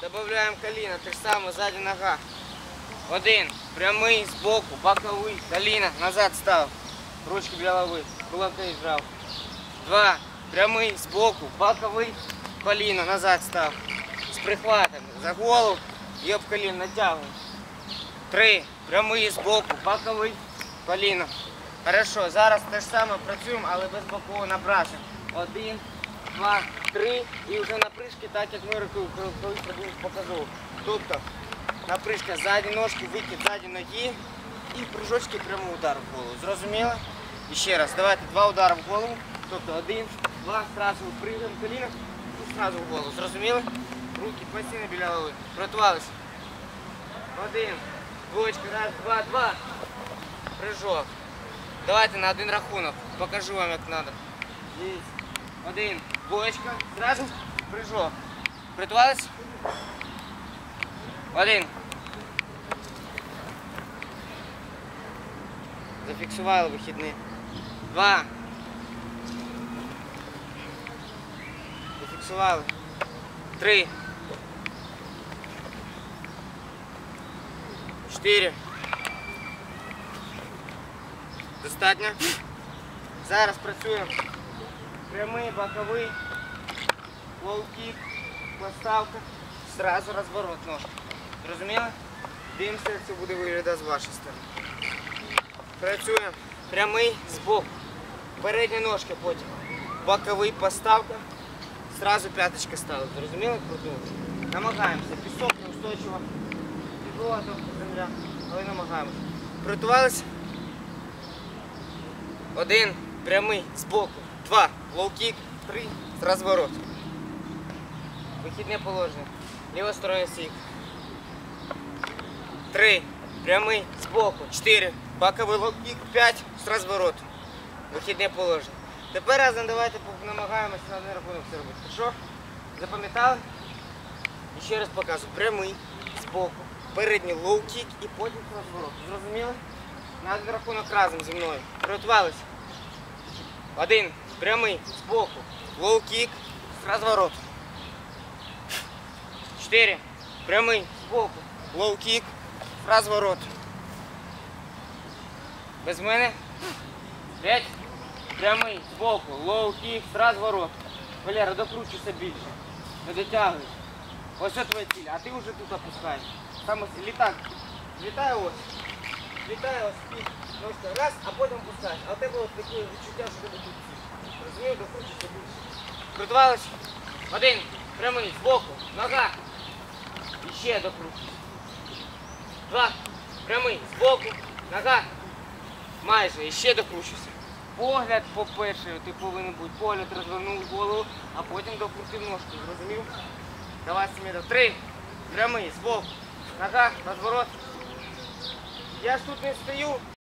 Добавляємо коліна, те ж саме, ззаді нога. Один. Прямий, збоку, боковий, коліна, назад став. Ручки для голови, кулаки зжав. Два. Прямий, збоку, боковий, коліна, назад став. З прихватом. За голову і об коліно натягуємо. Три. Прямий, збоку, боковий, коліно. Хорошо, зараз те ж саме працюємо, але без бокового набрасу. Один, два, три. І вже напришки, так як ми рукою колись робили показував. Тобто напришка ззаді ножки, викид ззаді ноги і прыжочки прямий удар в голову. Зрозуміло? І ще раз, давайте два удари в голову. Тобто один, два, зразу прыгаємо коліна і зразу в голову. Зрозуміли? Руки постійно біля голови. Приготувалися. Один, двоечка, раз, два, два. Прыжок. Давайте на один рахунок. Покажу вам, як треба. Есть. Один. Двоечка. Зразу прыжок. Приготувались? Один. Зафіксували вихідний. Два. Зафіксували. Три. Чотири. Достатньо. Зараз працюємо. Прямий, боковий, лоу-кік, поставка, зразу розворот ножки. Зрозуміли? Дивимося, як це буде виглядати з вашої сторони. Працюємо. Прямий збоку. Передня ножка потім. Боковий поставка. Зразу п'яточка стала. Зрозуміли? як Продумали. Намагаємося. Пісок неустойчиво. Підлога трохи земля. Але намагаємося. Приготувалися? Один, прямий, збоку. Два, лоу-кік. Три, розворот. Вихідне положення. Ліва сторона сік. Три, прямий, збоку. Чотири, боковий лоу-кік. П'ять, з розворот. Вихідне положення. Тепер разом давайте намагаємося на один рахунок це робити. Що? Запам'ятали? І ще раз показую. Прямий, збоку, передній лоу-кік і потім розворот. Зрозуміли? На один рахунок разом зі мною. Приготувалися. Один. Прямий. Збоку. Лоу-кік. З розворот. Чотири. Прямий. Збоку. Лоу-кік. З розворот. Без мене. П'ять. Прямий. Збоку. Лоу-кік. З розворот. Валера, докручуйся більше. Не дотягуй. Ось це твоя ціль. А ти вже тут опускаєш. Саме с- літак. Літає ось. Літає ось під. Раз, а потім пускаєш. А у тебе от таке відчуття, що тебе тут Розумів, докручуйся більше. Приготувались? Один. Прямий. Збоку. Нога. І ще докручуйся. Два. Прямий. Збоку. Нога. Майже. І ще докручуйся. Погляд, по-перше, ти повинен бути. Погляд розвернув голову, а потім докрутив ножку. Зрозумів? Давай Семенов. Три. Прямий. Збоку. Нога. Розворот. Я ж тут не стою.